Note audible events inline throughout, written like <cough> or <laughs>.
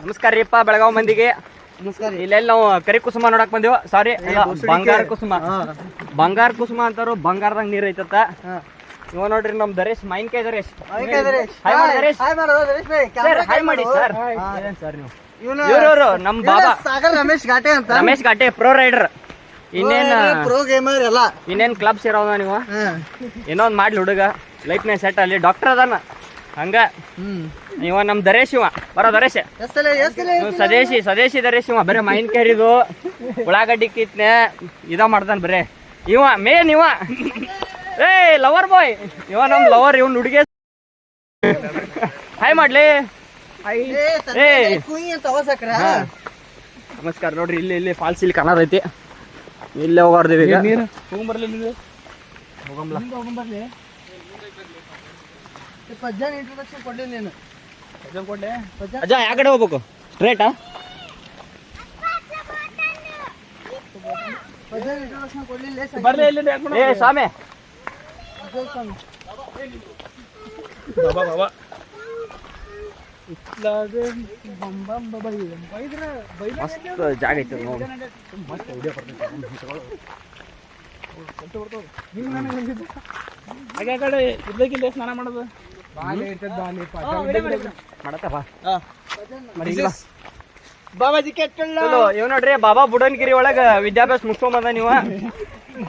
ನಮಸ್ಕಾರ ರೀಪ್ಪ ಬೆಳಗಾವ್ ಮಂದಿಗೆ. ನಮಸ್ಕಾರ ಇಲ್ಲೆಲ್ಲ ನಾವು ಕರಿ ಕುಸುಮ ನೋಡಕ್ ಬಂದಿವ? ಸಾರಿ. ಬಂಗಾರ ಕುಸುಮ. ಬಂಗಾರ ಕುಸುಮ ಅಂತಾರು ಬಂಗಾರದಾಗ ನೀರ್ ಐತತ್ತ. ಇವ ನೋಡ್ರಿ ನಮ್ ದರೇಶ್ ಮೈನ್ ದರೇಶ್. ಹಾಯ್ ಕೈ ದರೇಶ್. ಮಾಡಿ ದರೇಶ್. ಸರ್ ಹಾಯ್ ಮಾಡಿ ಸರ್ ಏನ್ ಸರ್ ನೀವು? ಇವ್ನು- ಇವ್ರವ್ರು ನಮ್ ಬಾಬಾ. ಸಾಗರ್ ರಮೇಶ್ ಘಾಟೆ ಅಂತ. ರಮೇಶ್ ಘಾಟೆ ಪ್ರೋ ರೈಡರ್ ಇನ್ನೇನ್ ಪ್ರೋ ಗೇಮರ್ ಎಲ್ಲ. ಇನ್ನೇನ್ ಕ್ಲಬ್ಸ್ ಇರೋದ ನೀವು. ಏನೋ ಒಂದ್ ಮಾಡ್ಲಿ ಹುಡುಗ. ಲೈಫ್ನೇ ಸೆಟ್ ಅಲ್ಲಿ. ಡಾಕ್ಟರ್ ಅದಾನ? ಹಂಗ? ಹ್ಮ್ ಇವ ನಮ್ ದರೇಶ್ ಇವ. ಬರೋ ದರೇಶ್. ಸದೇಶಿ ಇವ್ ಸ್ವದೇಶಿ ಸ್ವದೇಶಿ ದರೇಶ್ ಇವ. ಮೈನ್ ಕೇರಿದು ಉಳ್ಳಾಗಡ್ಡಿ ಕಿತ್ನೆ ಇದ ಮಾಡ್ತಾನ ಬರೇ. ಇವ ಮೇನ್ ಇವ. ಏ ಲವರ್ ಬಾಯ್ ಇವ ನಮ್ ಲವರ್ ಇವ್ನ ಹುಡುಗಿ. ಹಾಯ್ ಮಾಡ್ಲಿ. ಏ. ನಮಸ್ಕಾರ ನೋಡ್ರಿ ಇಲ್ಲಿ ಇಲ್ಲಿ ಫಾಲ್ಸ್ ಇಲ್ಲಿ ಕಾಣದೈತಿ ಇಲ್ಲೇ ಹೋಗಾರ್ದೇವಿ ಈಗ. ಹೋಗಂಬ್ಲ. ಪಜ್ಜನ್ ಇಂಟ್ರೊಡಕ್ಷನ್ ಕೊಡ್ಲಿ ನೀನು. ಪಜ್ಜನ್ ಅಜ್ಜ ಯಾ ಕಡೆ ಹೋಗ್ಬೇಕು? ಸ್ಟ್ರೇಟಾ ಪಜ್ಜನ್ ಇಂಟ್ರೊಡಕ್ಷನ್ ಕೊಡ್ಲಿಲ್ಲ ಏ ಸ್ವಾಮಿ. ಮಸ್ತ್ ಜಾಗ ಐತಿ ನೋಡಿ. ಕಡೆ ಇದ್ದಕ್ಕಿಲ್ಲ ಸ್ನಾನ ಮಾಡೋದು? ಬಾಬಾಜಿ ಇವ್ ನೋಡ್ರಿ ಬಾಬಾ ಬುಡನ್ಗಿರಿ ಒಳಗ ವಿದ್ಯಾಭ್ಯಾಸ ಮುಗಿಸ್ಕೊಂಬಂದ ನೀವ.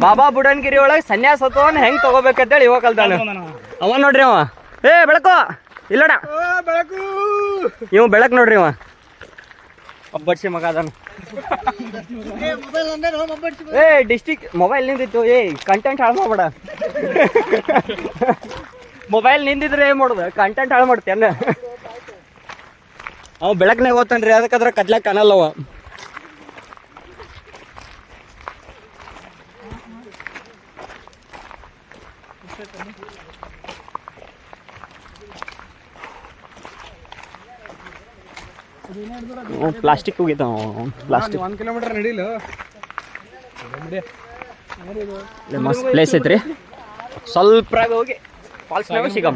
ಬಾಬಾ ಬುಡನ್ಗಿರಿ ಒಳಗ ಸನ್ಯಾಸತ್ವನ ಹೆಂಗ್ ತಗೋಬೇಕಂತೇಳಿ ಇವಾಗ ಕಲ್ತಾನ ಅವ ನೋಡ್ರಿ ಅವ. ಏ ಬೆಳಕು ಇಲ್ಲಡ. ಬೆಳಕು. ಇವ ಬೆಳಕ್ ನೋಡ್ರಿ ಅವ. ಒಬ್ಬಡ್ಸಿ ಮಗ ಅದಾನ. ಏ ಡಿಸ್ಟಿಕ್ ಮೊಬೈಲ್ ನಿಂದಿತ್ತು. ಏ ಕಂಟೆಂಟ್ ಹಾಳು ಮಾಡ್ಬೇಡ. ಮೊಬೈಲ್ ನಿಂದಿದ್ರೆ ಏನ್ ಮಾಡುದು? ಕಂಟೆಂಟ್ ಹಾಳು ಮಾಡ್ತೇನೆ ಅವ ಬೆಳಕ್ನಾಗ ಓದ್ತಾನ್ರಿ ಅದಕ್ಕದ್ರ ಕತ್ಲಾಕ್ ಕಾಣಲ್ಲವ ಪ್ಲಾಸ್ಟಿಕ್ ಹೋಗಿದ್ದಾವ ಪ್ಲಾಸ್ಟಿಕ್ ಒಂದ್ ಕಿಲೋಮೀಟರ್ ನಡೀಲ. ಮಸ್ತ್ ಪ್ಲೇಸ್ ಐತ್ರಿ. ಸ್ವಲ್ಪ ಹೋಗಿ. పల్స్ మేము సిగం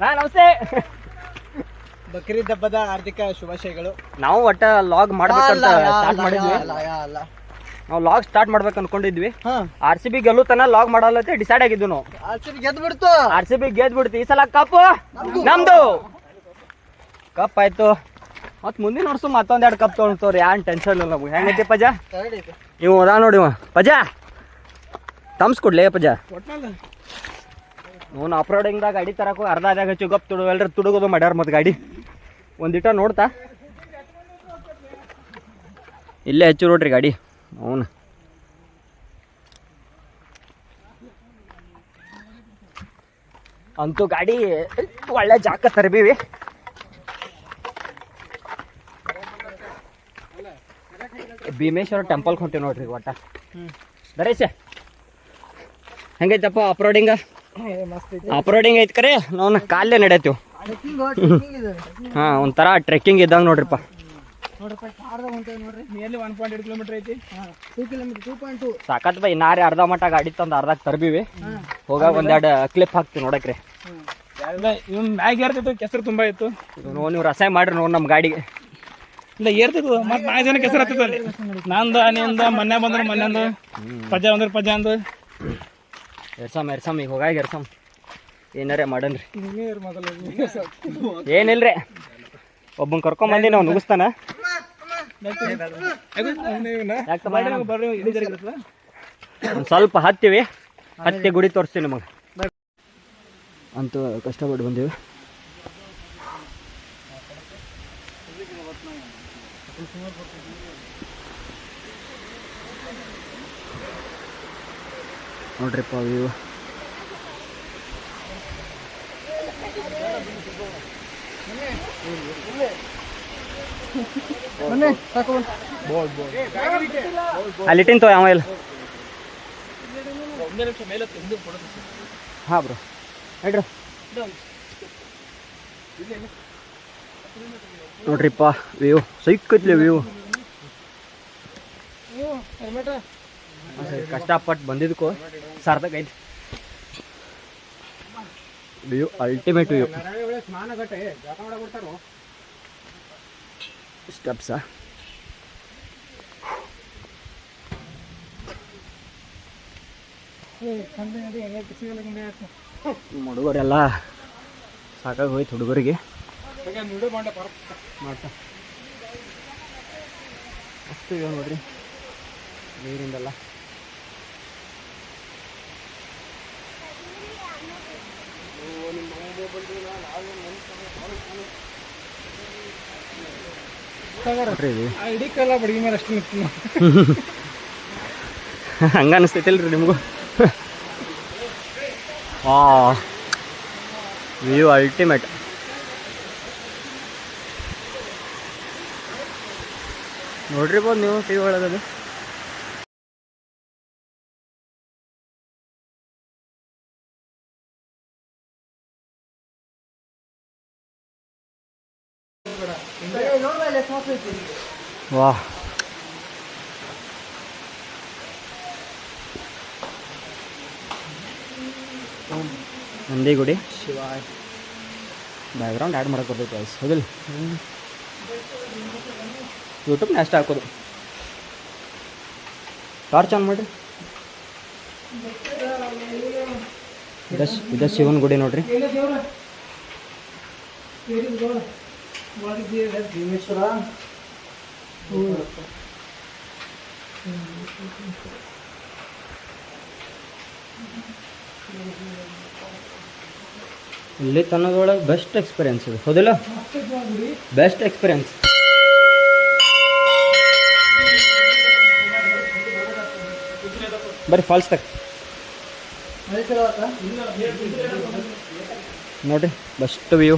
ಹಾ ನಮಸ್ತೆ. ಬಕ್ರೀದ್ ಹಬ್ಬದ ಹಾರ್ದಿಕ ಶುಭಾಶಯಗಳು. ನಾವು ಒಟ್ಟ ಲಾಗ್ ಮಾಡ್ಬೇಕಂತ ಸ್ಟಾರ್ಟ್ ಮಾಡಿದ್ವಿ. ನಾವು ಲಾಗ್ ಸ್ಟಾರ್ಟ್ ಮಾಡ್ಬೇಕು ಅನ್ಕೊಂಡಿದ್ವಿ. ಆರ್ ಸಿ ಬಿ ಗೆಲ್ಲು ತನ ಲಾಗ್ ಮಾಡಲ್ಲ ಡಿಸೈಡ್ ಆಗಿದ್ವಿ ನಾವು. ಆರ್ಸಿಬಿ ಗೆದ್ದು ಬಿಡ್ತು ಆರ್ ಸಿ ಬಿ ಗೆದ್ ಬಿಡ್ತು ಈ ಸಲ ಕಪ್ ನಮ್ದು. ಕಪ್ ಆಯ್ತು. ಮತ್ ಮುಂದಿನ ವರ್ಷ ಮತ್ತೊಂದೆರಡು ಕಪ್ ತೊಗೊಳ್ತವ್ರಿ ಯಾನ್ ಟೆನ್ಷನ್ ಇಲ್ಲ ನಮ್ಗೆ. ಹೆಂಗೈತಿ ಪಜಾ? ನೀವು. ಇವ್ ಅದ ನೋಡಿ ಪಜಾ ಪಜ? ತಮ್ಸ್ ಕೊಡ್ಲಿ ಪಜ? ಅವ್ನು ಅಪ್ರೋಡಿಂಗ್ದಾಗ ಗಾಡಿ ತರಕು ಅರ್ಧ ಅದಾಗ ಹಚ್ಚಿ ಗಪ್ ತುಡು ಎಲ್ಲರೂ ತುಡುಗೋದು ಮಾಡ್ಯಾರ ಮತ್ತೆ ಗಾಡಿ. ಒಂದಿಟ ನೋಡ್ತಾ. ಇಲ್ಲೇ ಹೆಚ್ಚು ನೋಡ್ರಿ ಗಾಡಿ. ಅವನು ಅಂತೂ ಗಾಡಿ ಒಳ್ಳೆ ಜಾಕ ತರಬೀವಿ. ಭೀಮೇಶ್ವರ ಟೆಂಪಲ್ ಹೊಂಟೀವಿ ನೋಡ್ರಿ ಒಟ್ಟ. ದರೇಶ ಹೆಂಗೈತಪ್ಪ ಆಫ್ ಐತಿ ಆಫ್ ರೋಡಿಂಗ್ ಐತ್ ಕರೆ, ನಾವು ಕಾಲೇ ನಡೆಯತ್ತೀವಿ ಹಾ, ಒಂಥರ ಟ್ರೆಕ್ಕಿಂಗ್ ಇದ್ದಂಗೆ ನೋಡ್ರಿಪ್ಪ. ಸಾಕತ್ ಬೈ, ನಾರೇ ಅರ್ಧ ಮಟ್ಟ ಗಾಡಿ ತಂದು ಅರ್ಧ ತರ್ಬೀವಿ. ಹೋಗಾಗ ಒಂದೆರಡು ಕ್ಲಿಪ್ ಹಾಕ್ತಿವಿ ನೋಡಕ್ರಿ. ಮ್ಯಾಗ ಏರ್ತಿತ್ತು ಕೆಸರು ತುಂಬಾ ಇತ್ತು ನೋ ನೀವು ರಸಾಯ ಮಾಡ್ರಿ ನೋಡಿ ನಮ್ಮ ಗಾಡಿಗೆ. ಇಲ್ಲ ಏರ್ತಿತ್ತು ಮತ್ತೆ ನಾಲ್ಕು ಜನ ಕೆಸರು ಹತ್ತಿತ್ತು ಅಲ್ಲಿ ನಂದು ನಿಂದ ಮೊನ್ನೆ ಬಂದ್ರೆ ಮೊನ್ನೆ ಪಜಾ ಬಂದ್ರೆ ಪಜಾ ಎರ್ಸಮ್ ಎರ್ಸಮ್ ಈಗ ಹೋಗಾಗ ಎರ್ಸಮ್. ಏನಾರೇ ಮಾಡನ್ರಿ. ಏನಿಲ್ರಿ? ಒಬ್ಬನ್ ಕರ್ಕೊಂಡ್ ಬಂದಿ ನಾವು ನುಗ್ಸ್ತಾನ ಒಂದು ಸ್ವಲ್ಪ ಹತ್ತಿವಿ. ಹತ್ತಿ ಗುಡಿ ತೋರಿಸ್ತೀವಿ ನಿಮಗೆ. ಅಂತ ಕಷ್ಟಪಟ್ಟು ಬಂದೀವಿ. ನೋಡ್ರಿಪ್ಪ ವ್ಯೂ ಅಲ್ಲಿಟ್ಟಿನ ತೋ ಯಾವ ಇಲ್ಲ. ಹಾಂ ಬ್ರೋ. ಹೇಳ್ರಿ ನೋಡ್ರಿಪ್ಪ ವ್ಯೂ ಸೈಕತ್ಲಿ ವ್ಯೂ ಕಷ್ಟಪಟ್ಟು ಬಂದಿದ್ದಕ್ಕೂ ಸಾರ್ಥಕ ಐತಿ. ವ್ಯೂ ಅಲ್ಟಿಮೇಟ್ ವ್ಯೂ ಸ್ಟೆಪ್ಸ ಹುಡುಗರೆಲ್ಲ ಸಾಕಾಗಿ ಹೋಯ್ತು ಹುಡುಗರಿಗೆ. ಅಷ್ಟು ಇವೆ ನೋಡ್ರಿ ನೀರಿಂದಲ್ಲ. ಕಾಲ ಬಡಗಿ ಮೇಲೆ ಅಷ್ಟು <laughs> ಹಂಗ ಅನಿಸ್ತೈತಿಲ್ರಿ ನಿಮಗೂ? ಆ ವ್ಯೂ ಅಲ್ಟಿಮೇಟ್ ನೋಡ್ರಿ ನೋಡ್ರಿಬೋದು ನೀವು ಟಿ ವಿ ಒಳಗದು. ವಾ. ನಂದಿಗುಡಿ ಶಿವಾಯ್. ಬ್ಯಾಕ್ಗ್ರೌಂಡ್ ಆ್ಯಡ್ ಮಾಡಕ್ಕೆ ಬರ್ತೈತೆ ವಾಯ್ಸ್ ಹೌದಿಲ್ಲ ಯೂಟ್ಯೂಬ್ನ ಅಷ್ಟೇ ಹಾಕೋದು. ಟಾರ್ಚ್ ಆನ್ ಮಾಡಿರಿ. ಇದ ಇದ ಶಿವನ ಗುಡಿ ನೋಡ್ರಿ. ಇಲ್ಲಿ ತನ್ನದೊಳಗೆ ಬೆಸ್ಟ್ ಎಕ್ಸ್ಪೀರಿಯನ್ಸ್ ಇದೆ. ಹೌದಿಲ್ಲ? ಬೆಸ್ಟ್ ಎಕ್ಸ್ಪೀರಿಯನ್ಸ್ ಬರ್ರಿ ಫಾಲ್ಸ್ ತಗ. ನೋಡ್ರಿ ಬೆಸ್ಟ್ ವ್ಯೂ